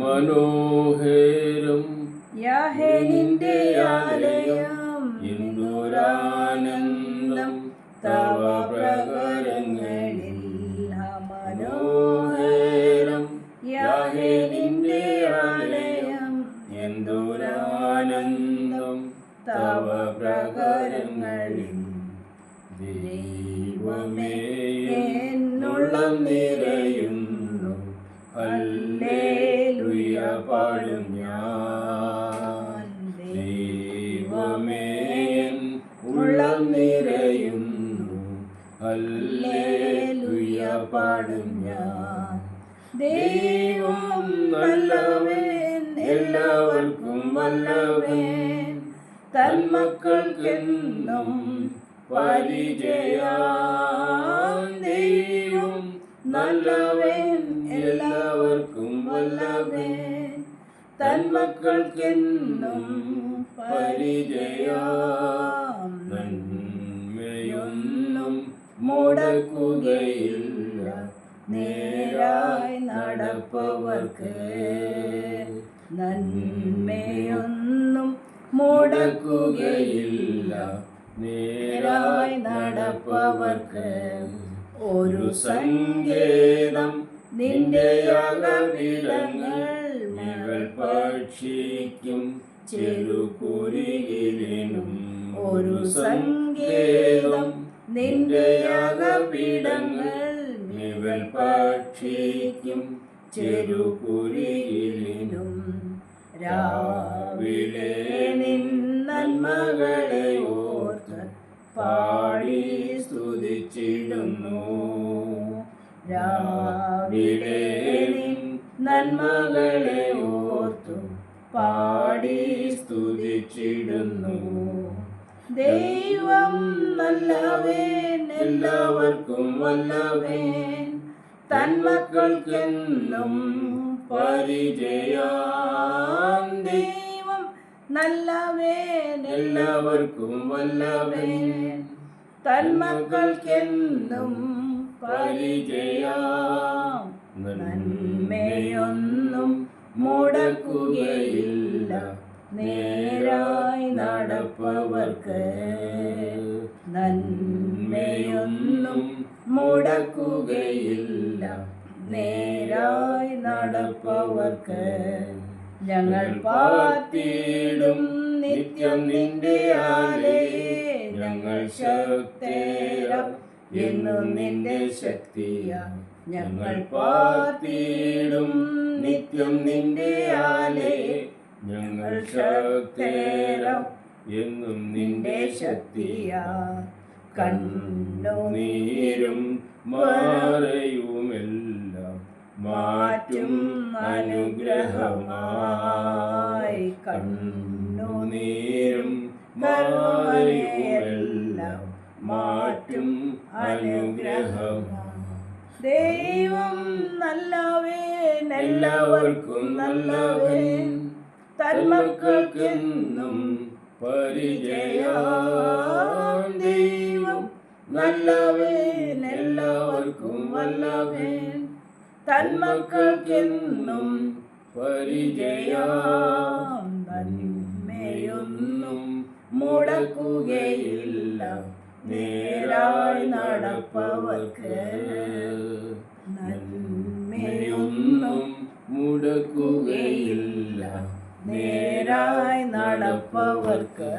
മനോഹരം യാഹേ നിന്റെ ആലയം ഇന്ദുരാനന്ദം തവ പ്രകരങ്ങളിൽ. മനോഹരം ആലയം തവ പ്രകരങ്ങളിൽ. ദൈവമേ എന്നുള്ളം നിറയുന്നു ഹല്ലേലൂയ പാടും ഞാൻ ദൈവമേ ഉള്ളം നിറയുന്നു. ഹല്ലേലൂയ പാടും ഞാൻ. ദൈവം നല്ലവൻ എല്ലാവർക്കും വല്ലവൻ. തന്മക്കൾക്കെന്നും പരിചയാൻ ദൈവം നല്ലവൻ എല്ലാവർക്കും വല്ലവൻ. തന്മക്കൾക്കെന്നും പരിചയാം നന്മയൊന്നും മുടക്കുകയില്ല. നേരായി നടപ്പവർക്ക് നന്മയൊന്നും മുടക്കുകയില്ല. നേരായി നടപ്പവർക്ക് ഒരു സങ്കേതം നിന്റെ യാഗപീഠങ്ങൾ മകൾ പക്ഷിക്കും ചെറുകുരിയിലും ഒരു സങ്കേതം നിന്റെ യാഗപീഠങ്ങൾ നിവൽ പക്ഷിക്കും ചെറുപുരിയിലും രാവിലെ നിൻ നന്മകളെ ഓർത്ത് പാടി സ്തുതിച്ചിടുന്നു. രാവിലെ നിൻ നന്മകളെ ഓർത്തു പാടി സ്തുതിച്ചിടുന്നു. ദൈവം നല്ലവേ എല്ലാവർക്കും വല്ലവേ തന്മക്കൾക്കെന്നും പരിചയം. ദൈവം നല്ലവൻ എല്ലാവർക്കും വല്ലവേ തന്മക്കൾക്കെന്നും പരിചയാ. നന്മയൊന്നും മുടക്കുകയില്ല. നേരായി നടപ്പവർക്ക് നന്മയൊന്നും മുടക്കുകയില്ല. നേരായി നടപ്പവർക്ക് ഞങ്ങൾ പാത്തിയിടും നിത്യം നിന്റെ ആലേ. ഞങ്ങൾ ശക്തേരം എന്നും നിന്റെ ശക്തിയാ. ഞങ്ങൾ പാത്തിയിടും നിത്യം നിന്റെ ആലേ. ഞങ്ങൾ ശക്തേരം എന്നും നിന്റെ ശക്തിയാ. കണ്ണുനീരും മാറയുമെല്ലാം മാറ്റും അനുഗ്രഹമായി. കണ്ണുനീരും മാറയുമെല്ലാം മാറ്റും അനുഗ്രഹമായി. ദൈവം നല്ലവൻ എല്ലാവർക്കും നല്ലവൻ. തന്മക്കൾക്കെന്നും പരിചയം ദൈവം. നല്ലവൻ എല്ലാവർക്കും വല്ലവൻ തന്മക്കൾക്കെന്നും പരിചയാം മുടക്കുകയില്ല. നേരായി നടപ്പവർക്ക് നന്മയൊന്നും മുടക്കുകയില്ല. നേരായി നടപ്പവർക്ക്